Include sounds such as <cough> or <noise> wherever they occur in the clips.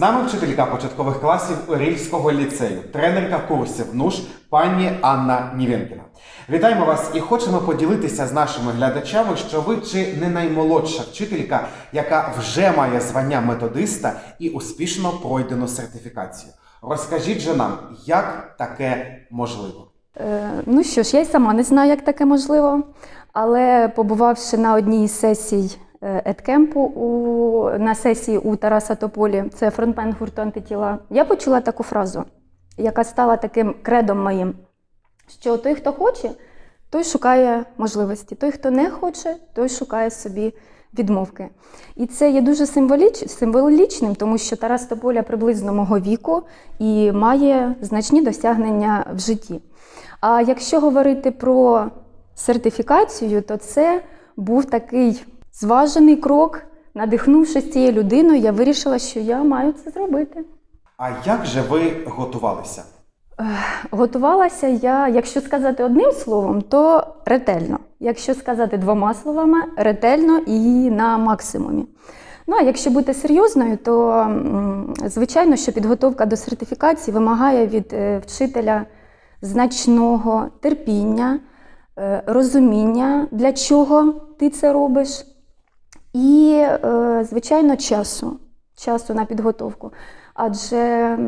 нами вчителька початкових класів Орільського ліцею, тренерка курсів НУШ пані Анна Нівенкіна. Вітаємо вас і хочемо поділитися з нашими глядачами, що ви чи не наймолодша вчителька, яка вже має звання методиста і успішно пройдену сертифікацію. Розкажіть же нам, як таке можливо? Е, Ну що ж, я й сама не знаю, як таке можливо, але побувавши на одній із сесій едкемпу на сесії у Тараса Тополі, це фронтмен гурту антитіла, я почула таку фразу, яка стала таким кредом моїм, що той, хто хоче, той шукає можливості, той, хто не хоче, той шукає собі відмовки. І це є дуже символіч, символічним, тому що Тарас Тополя приблизно мого віку і має значні досягнення в житті. А якщо говорити про сертифікацію, то це був такий зважений крок. Надихнувшись цією людиною, я вирішила, що я маю це зробити. А як же ви готувалися? Готувалася я, якщо сказати одним словом, то ретельно. Якщо сказати двома словами, ретельно і на максимумі. Ну а якщо бути серйозною, то звичайно, що підготовка до сертифікації вимагає від е, вчителя значного терпіння, е, розуміння, для чого ти це робиш, і, е, звичайно, часу, часу на підготовку. Адже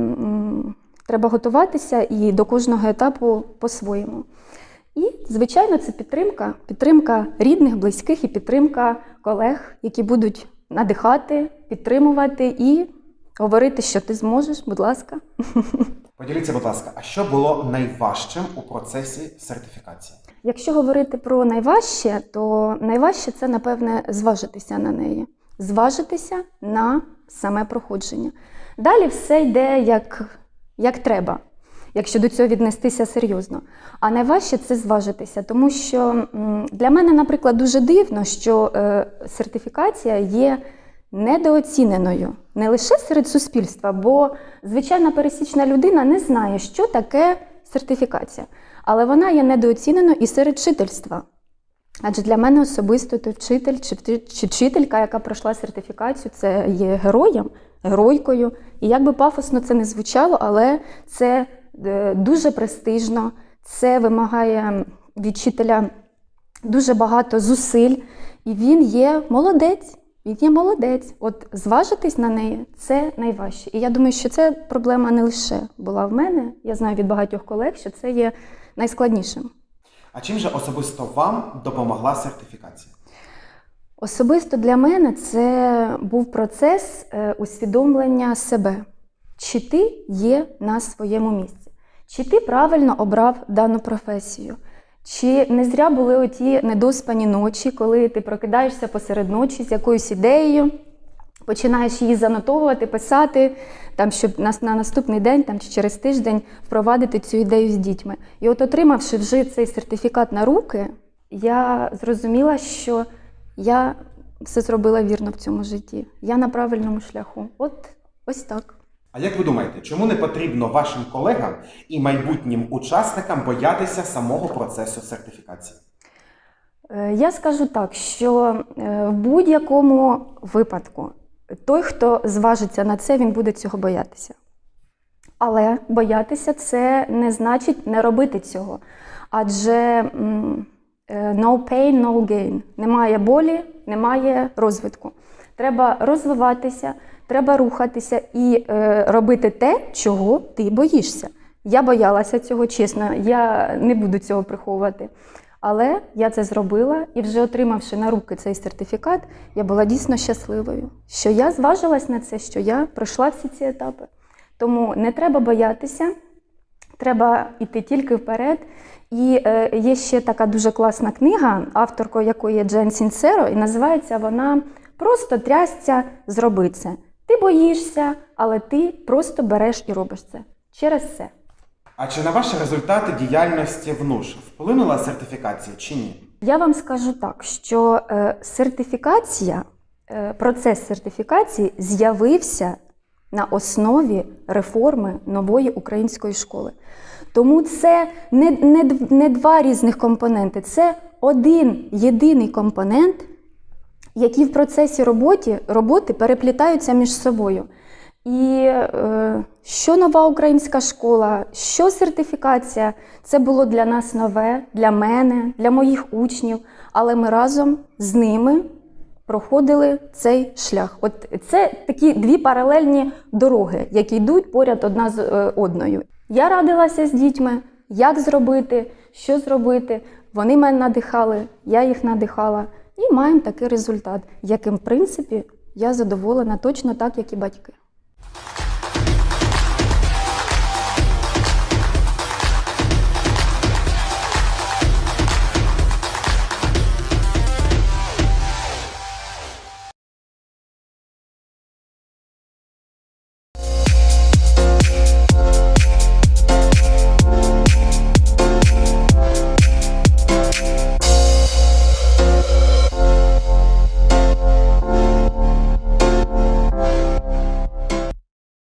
треба готуватися і до кожного етапу по-своєму. І, звичайно, це підтримка, підтримка рідних, близьких і підтримка колег, які будуть надихати, підтримувати і говорити, що ти зможеш, будь ласка. <laughs> Поділіться, будь ласка, а що було найважчим у процесі сертифікації? Якщо говорити про найважче, то найважче це, напевне, зважитися на неї, зважитися на саме проходження. Далі все йде як, як треба, якщо до цього віднестися серйозно. А найважче це зважитися, тому що для мене, наприклад, дуже дивно, що е, сертифікація є недооціненою не лише серед суспільства, бо звичайна пересічна людина не знає, що таке сертифікація, але вона є недооціненою і серед вчительства. Адже для мене особисто той вчитель чи чи вчителька, яка пройшла сертифікацію, це є героєм, геройкою. І як би пафосно це не звучало, але це е, дуже престижно, це вимагає від вчителя дуже багато зусиль, і він є молодець. Він є молодець. От зважитись на неї це найважче. І я думаю, що це проблема не лише була в мене. Я знаю від багатьох колег, що це є найскладнішим. А чим же особисто вам допомогла сертифікація? Особисто для мене це був процес е, усвідомлення себе, чи ти є на своєму місці, чи ти правильно обрав дану професію, чи не зря були оті недоспані ночі, коли ти прокидаєшся посеред ночі з якоюсь ідеєю, починаєш її занотовувати, писати, там, щоб на, на наступний день там, чи через тиждень впровадити цю ідею з дітьми. І от отримавши вже цей сертифікат на руки, я зрозуміла, що я все зробила вірно в цьому житті. Я на правильному шляху. От ось так. А як ви думаєте, чому не потрібно вашим колегам і майбутнім учасникам боятися самого процесу сертифікації? Е, Я скажу так, що е, в будь-якому випадку той, хто зважиться на це, він буде цього боятися. Але боятися це не значить не робити цього. Адже е, no pain, no gain. Немає болі, немає розвитку. Треба розвиватися, треба рухатися і е, робити те, чого ти боїшся. Я боялася цього, чесно, я не буду цього приховувати. Але я це зробила і вже отримавши на руки цей сертифікат, я була дійсно щасливою, що я зважилась на це, що я пройшла всі ці етапи. Тому не треба боятися, треба йти тільки вперед. І е, є ще така дуже класна книга, авторкою якої є Джен Сінцеро, і називається вона Просто трясця зроби це. Ти боїшся, але ти просто береш і робиш це через це. А чи на ваші результати діяльності в НУШ вплинула сертифікація чи ні? Я вам скажу так, що е, сертифікація, е, процес сертифікації з'явився на основі реформи нової української школи. Тому це не, не, не два різних компоненти, це один єдиний компонент, які в процесі роботи, роботи переплітаються між собою. І е, що нова українська школа, що сертифікація, це було для нас нове, для мене, для моїх учнів. Але ми разом з ними проходили цей шлях. От це такі дві паралельні дороги, які йдуть поряд одна з е, одною. Я радилася з дітьми, як зробити, що зробити. Вони мене надихали, я їх надихала, і маємо такий результат, яким, в принципі, я задоволена точно так, як і батьки.